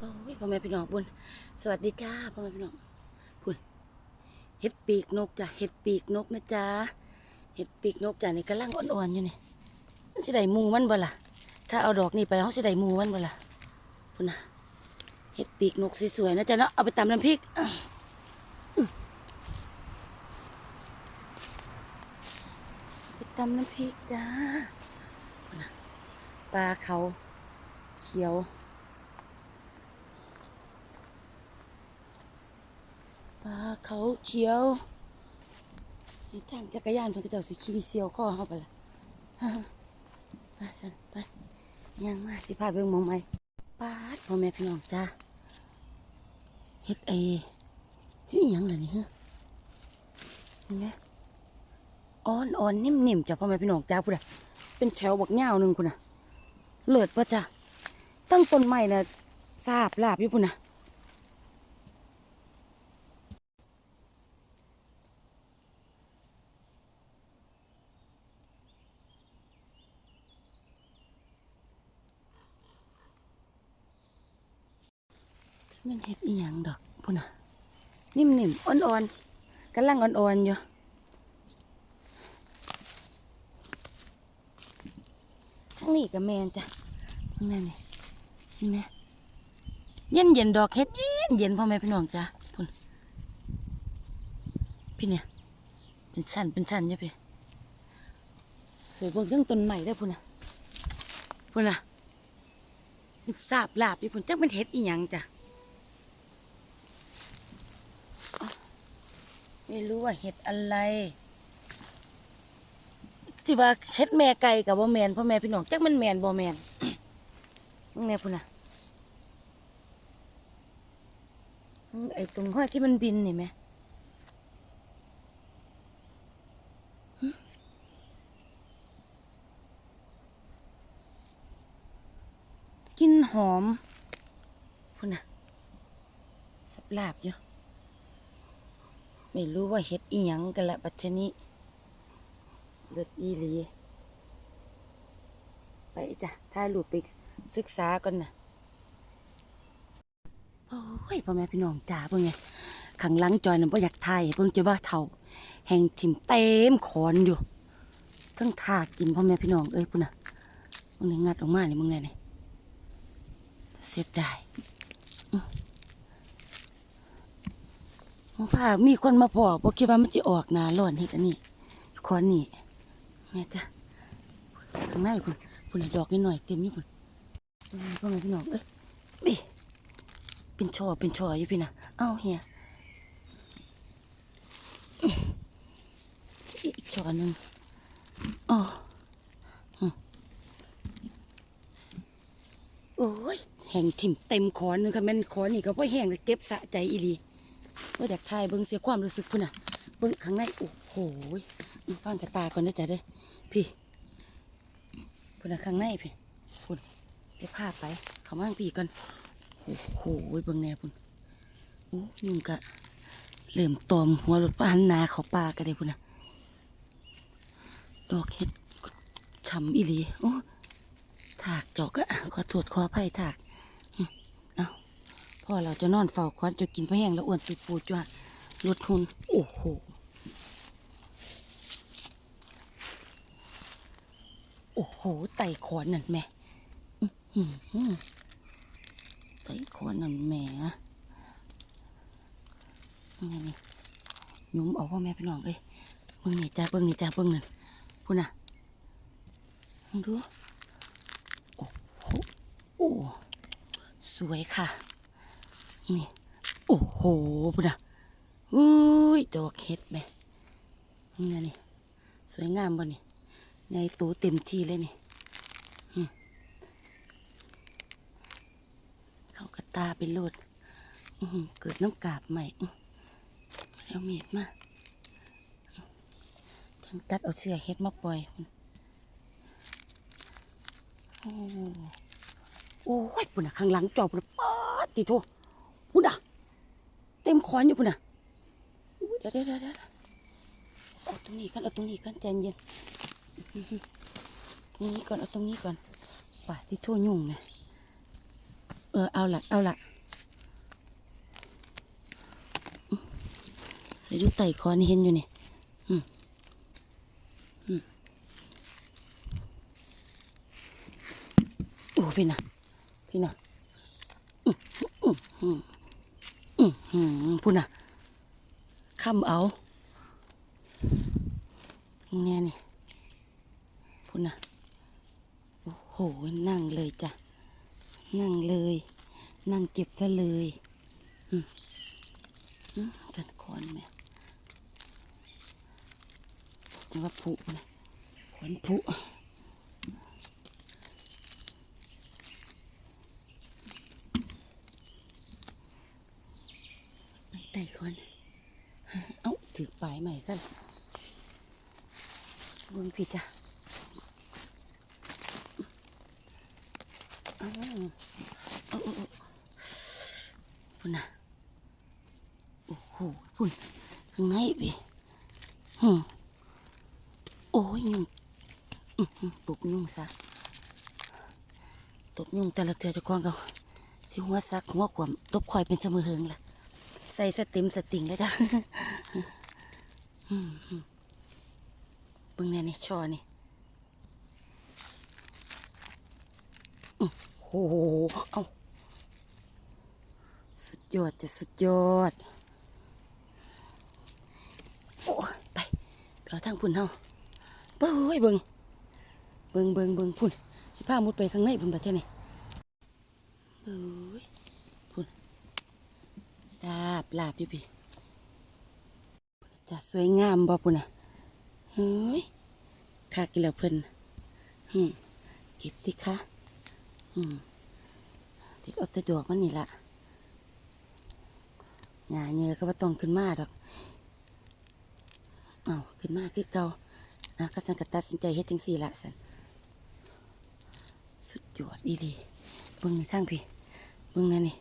โอ้ยพ่อแม่พี่น้องบุญสวัสดีจ้าพ่อแม่พี่น้องบุญเห็ดปีกนกจ้ะเห็ดปีกนกนะจ๊ะเห็ดปีกนกจ้ะนี่กำลังอ่อนๆอยู่นี่มันสิได้มูมันบ่ล่ะถ้าเอาดอกนี่ไปเขาสิได้มูมันบ่ล่ะบุญนะเห็ดปีกนกสวยๆนะจ๊ะเนาะเอาไปตำน้ำพริกไปตำน้ำพริกจ้าบุญนะปลาเขาเขียว ปลาเขาเขียวทางจักรยานเพิ่นก็เจ้าสิขี่เสียวข้อเข้าไปละไปสันไปย่างมาสิพาไปเบิ่งมองใหมปาดพ่อแม่พี่น้องจ้าเฮ็ดเอเฮ้ยหยังล่ะนี่ฮะเห็นไหมอ่อนอ่อนนิ่มๆจ้ะพ่อแม่พี่น้องจ้าพุ่นน่ะเป็นแถวบักเง้าหนึ่งพุ่นน่ะเลิศปะจ้ะตั้งต้นไม้น่ะทราบลาบอยู่พุ่นน่ะ มัน เห็ดอีหยังดอกพุ่นน่ะ นิ่มๆ อ่อนๆกำลังอ่อนๆอยู่ทั้งนี้กับแมนจ้ะทั้งนั้นนี่นี่แม่เย็นเย็นๆดอกเห็ดเย็นเย็นพ่อแม่พี่น้องจ้ะพุ่นพี่เนี่ย เป็นชั้นเป็นชั้นอยู่พี่สวยพวกเรื่องต้นใหม่ได้พุ่นน่ะพุ่นน่ะมันสาบลาบอยู่พุ่นจักเป็นเห็ดอีหยังจ้ะ ไม่รู้ว่าเห็ดอะไรสิว่าเห็ดแม่ไก่กับบ่แมนพ่อแม่พี่น้องจักมันแมนบ่แมนมึงแน่พุ่นน่ะไอ้ตรงห้อยที่มันบินนี่ไหมกินหอมพุ่นน่ะสับลาบอยู่ ไม่รู้ว่าเฮ็ดอีหยังกันละบัดชนี้เลือดอีหลี ไปจ้ะถ่ายรูปไปศึกษาก่อนนะโอ้ยพ่อแม่พี่น้องจ๋าเพิ่งไงขังหลังจอยน่ะบ่อยากถ่ายเพิ่งจะว่าเท่า แห่งถิ่มเต็มขอนอยู่ทั้งทากินพ่อแม่พี่น้องเอ้ยพุ่นน่ะมึงเนี่ยงัดออกมาเนี่ยมึงเนี่ยนี่เสียดาย ถ้ามีคนมาพอบ่คิดว่ามันจะออกหนาร้อนเฮ็ดอันนี้คอนนี่แม่จ้ะข้างในพุ่นพุ่นดอกนิดหน่อยเต็มอยู่พุ่นตรงนี้พ่อแม่พี่น้องเอ้ยบิเป็นช่อเป็นช่ออยู่พี่นะเอ้าเฮียอีกช่อหนึ่งอ๋ออืมโอ้ยแห้งถิ่มเต็มคอนนึงค่ะแม่นคอนนี่ก็บ่แห้งเลยเก็บสะใจอีหลี ว่าอยากถ่ายเบิ้งเสียความรู้สึกพุ่นน่ะ เบิ้งข้างในโอ้โหมาฟังกระตาก่อนนะจ๊ะเด้อพี่พุ่นน่ะข้างในพี่พุ่นเดี๋ยวพาไป เขามาทางพี่ก่อนโอ้โหเบิ้งแน่พุ่นโอ้ยุงกะเริ่มตอมหัวรถป้านนาเขาปลากันเลยพุ่นน่ะดอกเห็ดฉ่ำอีหลีโอ้ถากจอกอะขอโทษขออภัยถาก พ่อเราจะนอนเฝ้าควันจะกินพะแห้งแล้วอ้วนตุดปูดจ้ะลดทุนโอ้โหโอ้โหไต่ขอนนั่นแม่อื้อหือไต่ขอนนั่นแม่ยังไงนี่ยุ้มเอาพ่อแม่พี่น้องเอ้ยเบิ่งนี่จ้าเบิ่งนี่จ้าเบิ่งนั่นพูดน่ะมึงดูโอ้โหโอ้สวยค่ะ นี่ โอ้โหพุ่นอะอุ้ยดอกเห็ดแม่นี่ไงนี่ สวยงามบ่นี่ในตัวเต็มที่เลยนี่เขากระตาเป็นโลดเกิดน้ำกาบใหม่แล้วเมียดมาฉันตัดเอาเชือกเห็ดมาปล่อยโอ้โอ้ยปุ่นอะข้างหลังจอบปุ่นะป๊าดติโท พุ่นอะ เต็มคอนอยู่พุ่นอะเดี๋ยวเดี๋ยวเดี๋ยวเอาตรงนี้กันเอาตรงนี้กันใจเย็นตรงนี้ก่อนเอาตรงนี้ก่อนป่าที่ทั่วยุ่งนะเออเอาละเอาละใส่ดูไต่คอนเห็นอยู่นี่อืมอืมโอ้พี่น่ะพี่น่ะอืมอืมอืม อืมพูดน่ะคำเอาแน่นี่พูดน่ะโอ้โหนั่งเลยจ้ะ นั่งเลย นั่งเก็บซะเลยอืมอืมกันคอนแม่จังว่าผุนะขอนผุ ไปไต่คอนเอ้าถือปลายใหม่กันบนพี่จ้ะอ้าวโอ้โอ้โอ้พุ่นนะโอ้โหพุ่นข้างในพี่ฮึโอ้ยยุ่งอื้อหือตบยุงซะตบยุ่งแต่ละเทือจะคว้างเขาสิหัวซักหัวขวมตบคอยเป็นเสมอเฮงล่ะ ใส่สติมสติงแล้วจ้ะอืมอืมเบิ่งแน่นี่ชอนี่โอ้โหเอาสุดยอดจะสุดยอด โอ้ไปไปเอาทางพุ่นเฮาเบ้ยเบิงเบิงเบิงเบิงพุ่นสิพามุดไปข้างในพุ่นประเทศนี่เบ้ ทราบลาบพี่พี่จะสวยงามบ่พุ่นอะเฮ้ยคักอีแล้วเพิ่นอืมเก็บสิคะอืมติดอาแต่ดอกมันนี่ละหญ้าเนื้อก็ว่ต้องขึ้นมาดอกเอาขึ้นมาคือเก่าอะก็สังกตัดสินใจเฮ็ดจังสี่ละสันสุดยอดอีหลีเบิ่งในทางพี่เบิ่งนั่นนี่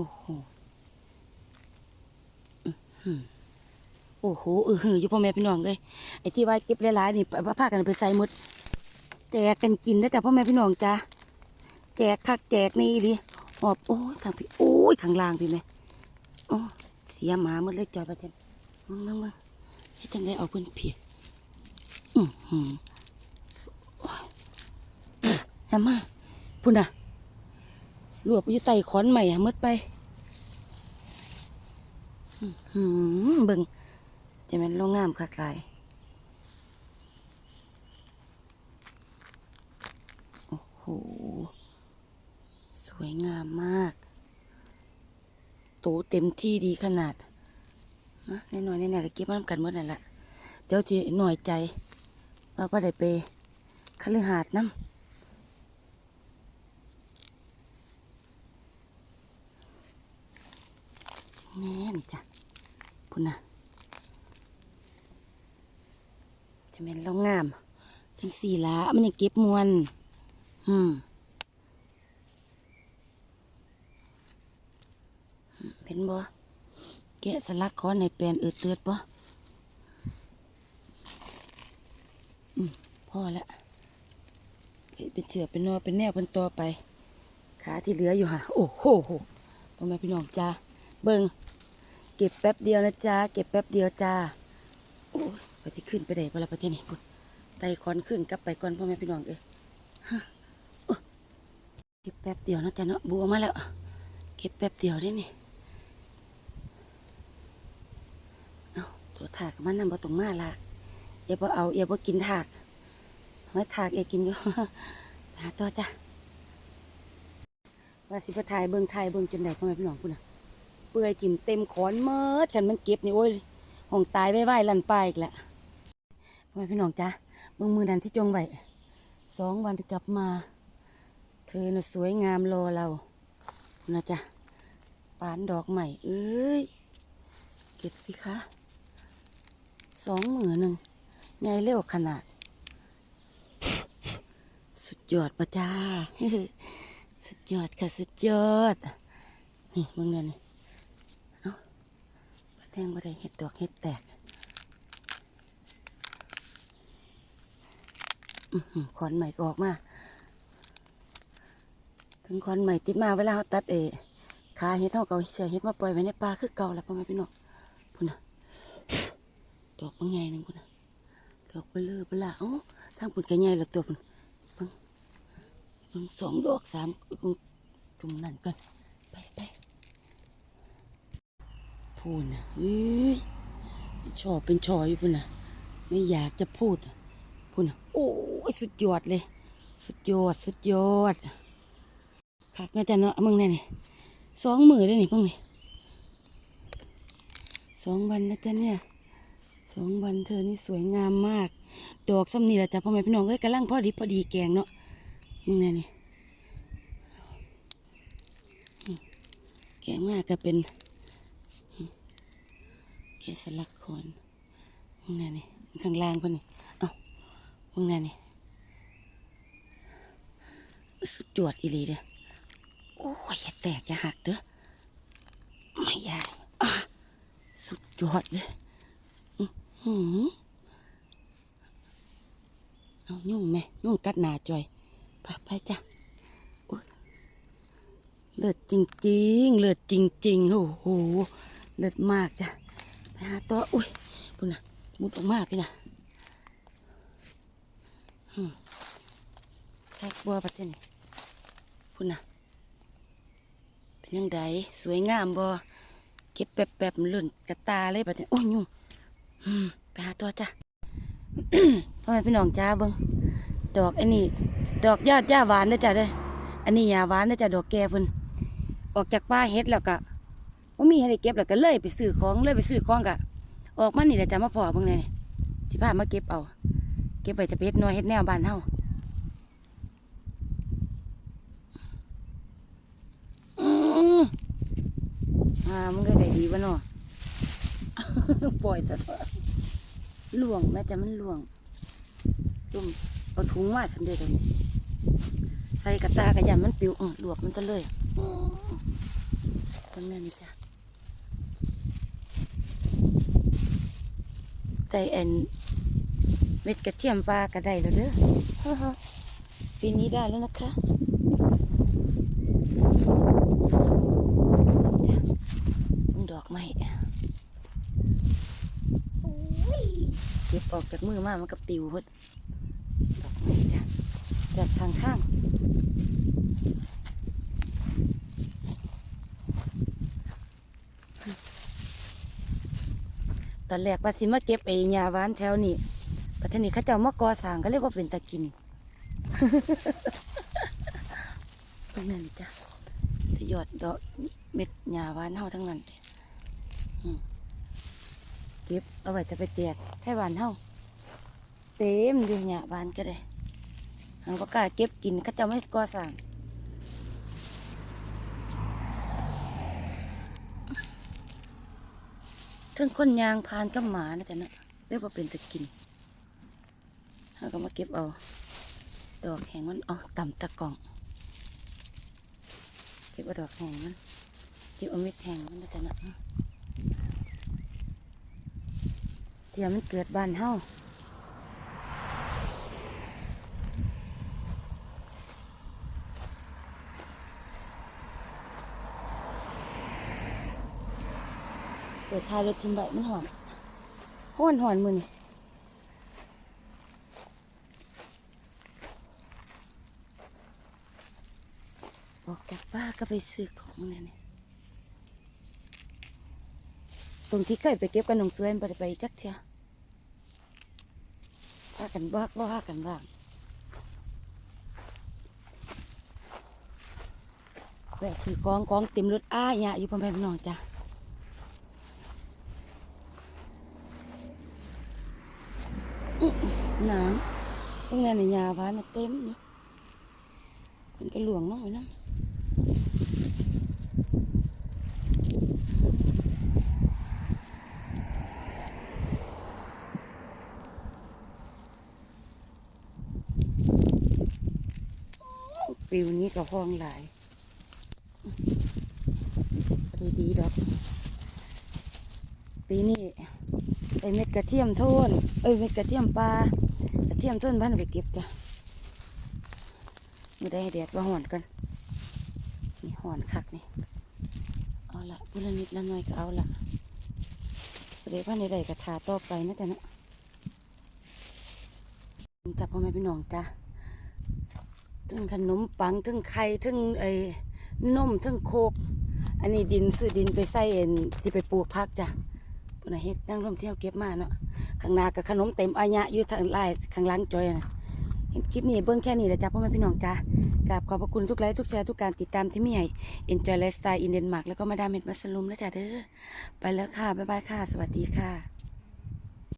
อ้โหอื้อหือโอ้โหเออหืออยู่พ่อแม่พี่น้องเลยไอ้ที่ว่าเก็บหลายๆนี่ไปพากันไปใส่มดแจกกันกินนะจ๊ะพ่อแม่พี่น้องจ้าแจกคักแจกนี่อีหอบโอ้ยทางพี่โอ้ยข้างล่างพี่แม่โอ้เสียหมาหมดเลยจอยประจันมึงมึงมึงเจังได้เอาเพิ่อนเพียอือหือโอ้ยอย่ามาพุ่นน่ะ รวบอยู่ใต้ขอนใหม่หมดไปหือเบิ่งจะแม่นโรงงามคักหลายโอ้โห สวยงามมาก โตเต็มที่ดีขนาดนะแน่นอนแน่ๆก็เก็บมันกันหมดนั่นแหละเดี๋ยวจีหน่อยใจว่าไ่ได้ไปคฤหาสน์น้ำ แน่นี่จ้ะพุ่นนะจะเป็นเรางามจังสี่ละมันยังเก็บมวนอืมเป็นบ่แกะสลักคอในแปลนเอืดเตือดบ่อืมพอละเฮ็ดเป็นเชือกเป็นนอเป็นแนวเป็นตัวไป ขาที่เหลืออยู่ฮะโอ้โหพ่อแม่พี่น้องจ้าเบิ่ง เก็บแป๊บเดียวนะจ้าเก็บแป๊บเดียวจ้าโอ้ยก็จะขึ้นไปได้ปะละประเทศนี้พุ่นไตคอนขึ้นกลับไปก่อนพ่อแม่พี่น้องเอ้ยเก็บแป๊บเดียวนะจ้าเนาะบัวมาแล้วเก็บแป๊บเดียวได้นี่เอาตัวถากมันนำบ่ตรงมาละเอย่าบ่เอาเอย่าบ่กินถากไว้ถากเอย่ากินอยู่หาต่อจ้ะว่าสิบถ่ายเบิ่งถ่ายเบิ่งจนได้พ่อแม่พี่น้องพุ่นน่ะ เปื่อยจิ้มเต็มขอนเมิดกันมันเก็บนี่โอ้ยห้องตายไว้ไว้ลั่นปลายอีกแล้วพ่อแม่พี่น้องจ้ะเบิ่งมือนั้นที่จงไว้สองวันกลับมา เธอน่ะสวยงามรอเรานะจ้ะปานดอกใหม่เอ้ยเก็บสิคะสองหมือหนึ่งใหญ่เร็วขนาด สุดยอดปะจ้า สุดยอดค่ะ สุดยอด นี่มึงเนี่ยนี่ แทงบ่ได้เห็ดดอกเห็ดแตกขอนใหม่ออกมา ถึงคอนใหม่ติดมาเวลาเขาตัดเอขาเฮ็ดเฮาก็เอาเสือเฮ็ดมาปล่อยไว้ในป่าคือเก่าแล้วพ่อแม่พี่น้องพุ่นนะดอกบางใหญ่หนึงพุ่นนะดอกเบลอเบลาโอ้ทางพุ่นก็ใหญ่ล้วตัวพุ่นเบิ่งเบิ่งสองดอกสามจุ่มนั่นกันไปไป พูนน่ะเอ้ยเป็นชอบเป็นชอยอยู่พุ่นนะไม่อยากจะพูดพุ่นนะโอ้ยสุดยอดเลย สุดยอดสุดยอดคักนะจ๊ะเนาะมึงเนี่ยนี่สองมือได้นี่พวกนี่สองวันนะจ๊ะเนี่ยสองวันเธอนี่สวยงามมาก ดอกซ้ำนี่ละจ้ะพ่อแม่พี่น้องเอ้ยกำลังพอดีพอดีแกงเนาะมึงเนี่ยนี่แกงมากก็เป็น แกะสลักคนมึงเนี่ยนี่ข้างล่างเพิ่นนี่เอ้ามึงเนี่ยนี่สุดยอดอีหลีเด้อโอ้ยอย่าแตกอย่าหักเด้อไม่ยายอะสุดยอดเลยอือเอายุ่งไหมยุ่งกัดหนาจอยไปไปจ้ะเลือดจริงๆ เลือดจริงๆโอ้โหเลือดมากจ้ะ หาตัวอุ้ยพุ่นนะมุดออกมาพี่นะแทกบัวประเทศนี้พุ่นนะเป็นยังไงสวยงามบ่เก็บแป๊บๆมันหล่นกระตาเลยแบบนี้โอ้ยยุ่งไปหาตัวจ้ะพ่อแม่พี่น้องจ้าเบิ่งดอกอันนี้ ดอกยอดย่าหวานนะจ้ะเด้ออันนี้ยาหวานนะจ้ะดอกแก่พิ่นออกจากป่าเฮ็ดแล้วก็ ว่ามีให้ได้เก็บแล้วก็เลยไปซื้อของเลยไปซื้อของก็ออกมานี่แหละจะมาพอเบิ่งแน่นี่สิพามาเก็บเอา เก็บไว้จะไปเฮ็ดน่วยเฮ็ดแนวบ้านเฮาอืมอ่ามันก็ได้ดีวะเนาะปล่อยซะเถอะหลวงแม่จะมันหลวงจุ่มเอาถุงมาสำเร็จเลยใส่กระตากระยำมันปิวอือหลวกมันจะเลยอืมตรงนั้นนี่จ้ะ ไก่แอนเม็ดกระเทียมปลากระไดแล้วเด้อปีนี้ได้แล้วนะคะจ้ะมันดอกไม้โอ้ยเก็บออกจากมือมามันกับติวเพิ่นดอกไม้จ้ะจากทางข้าง ตอนแรกว่าสิมาเก็บไอ้หญ้าหวานแถวนี้ปัจจุบันเขาเจ้ามาก่อสร้างก็เรียกว่าเป็นตะกินตรงนั้นจ้ะทยอดดอกเม็ดหญ้าหวานเฮาทั้งนั้นเก็บเอาไว้จะไปแจกใช่หวานเฮาเต็มอยู่หญ้าหวานก็ได้ทางก็กล้าเก็บกินเขาเจะไม่ก่อสร้าง ทั้งคนยางพานกับหมานะจ๊ะเนาะเรียกว่าเป็นตะกินเขาก็มาเก็บเอา ดอกแขงมันเอาต่ำตะกล่อง เก็บเอาดอกแห้งมันเก็บเอาเม็ดแห้งมันนะจ๊ะนะเจียมันเกิดบ้านเฮา เปิดท้ายรถทิมใบมันหอนห้อนหอนมือนี่ออกจากบ้านก็ไปซื้อของนี่ยนี่ตรงที่เคยไปเก็บกันหนองสวยไปไปจักเทียพากันบ้าว่ากันบ้างแวะซื้อของของเต็มรถอ้ายเนี่ยอยู่พ่อแม่พี่น้องจ้ะอื้อห น้ำพวกนั้นในยาหวานน่ะเต็มอยู่เป็นกระหลวงนาะไว้นะปิวนี้ก็ห้องหลายดีดีๆดอกปีนี้ไอเม็ดกระเทียมโทนเอ้ยเม็ดกระเทียมปลา เทียมโทนบ้านไปเก็บจ้ะไม่ได้แดดว่าห่อนกันนี่หอนคักนี่เอาละพุละนิดละหน่อยก็เอาละเดี๋ยวว่าในใดก็ทาต่อไปนะจ๊ะเนาะจับพ่อแม่พี่น้องจ้ะถึงขนมปังถึงไข่ถึงไอ้นมถึงโคก อันนี้ดินซื้อดินไปใส่เอ็นสิไปปลูกพักจ้ะปุ่นเฮ็ดนั่งร่มเที่ยวเก็บมาเนาะ ข้างหน้ากับขนมเต็มอายะอยู่ทางไล่ข้างหล่างจอยนะเห็นคลิปนี้เบื้องแค่นี้แหละจ้าพ่อแม่พี่น้องจ้ากราบขอบพระคุณทุกไลค์ทุกแชร์ทุกการติดตามที่มีให้ Enjoy Lifestyle in Denmark แล้วก็มาดามเม็ดมัสลุมแล้วจ้ะเด้อไปแล้วค่ะ บ๊ายบายค่ะ สวัสดีค่ะ